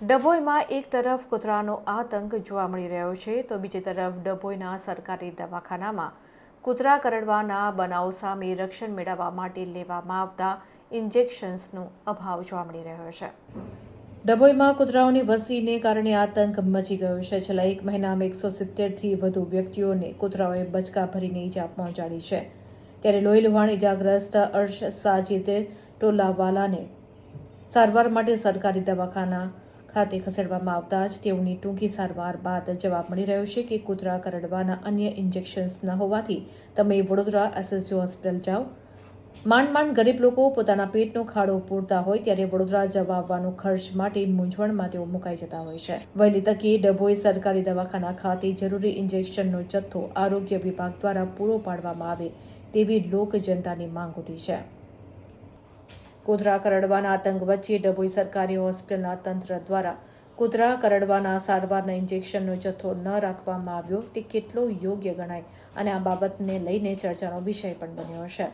ડભોઈમાં એક તરફ કૂતરાનો આતંક જોવા મળી રહ્યો છે, તો બીજી તરફ ડભોઈના સરકારી દવાખાનામાં કૂતરા કરડવાના બનાવ સામે રક્ષણ મેળવવા માટે લેવામાં આવતા ઇન્જેક્શન્સનો અભાવ જોવા મળી રહ્યો છે. ડભોઈમાં કૂતરાઓની વસ્તીને કારણે આતંક મચી ગયો છે. છેલ્લા એક મહિનામાં એકસો સિત્તેરથી વધુ વ્યક્તિઓને કૂતરાઓએ બચકા ભરીને ઈજા પહોંચાડી છે. ત્યારે લોહી લુહાણ ઇજાગ્રસ્ત અર્શ સાજિદ ટોલાવાલાને સારવાર માટે સરકારી દવાખાના ખાતે ખસેડવામાં આવતા જ તેઓની ટૂંકી સારવાર બાદ જવાબ મળી રહ્યો છે કે કૂતરા કરડવાના અન્ય ઇન્જેક્શન્સ ન હોવાથી તમે વડોદરા એસએસજી હોસ્પિટલ જાઓ. માંડ માંડ ગરીબ લોકો પોતાના પેટનો ખાડો પૂરતા હોય ત્યારે વડોદરા જવા આવવાનો ખર્ચ માટે મૂંઝવણમાં તેઓ મુકાઈ જતા હોય છે. વહેલી તકે ડભોઈ સરકારી દવાખાના ખાતે જરૂરી ઇન્જેક્શનનો જથ્થો આરોગ્ય વિભાગ દ્વારા પૂરો પાડવામાં આવે તેવી લોક જનતાની માંગ ઉઠી છે. કૂતરા કરડવાના આતંક વચ્ચે ડભોઈ સરકારી હોસ્પિટલના તંત્ર દ્વારા કૂતરા કરડવાના સારવારના ઇન્જેક્શનનો જથ્થો ન રાખવામાં આવ્યો તે કેટલો યોગ્ય ગણાય અને આ બાબતને લઈને ચર્ચાનો વિષય પણ બન્યો છે.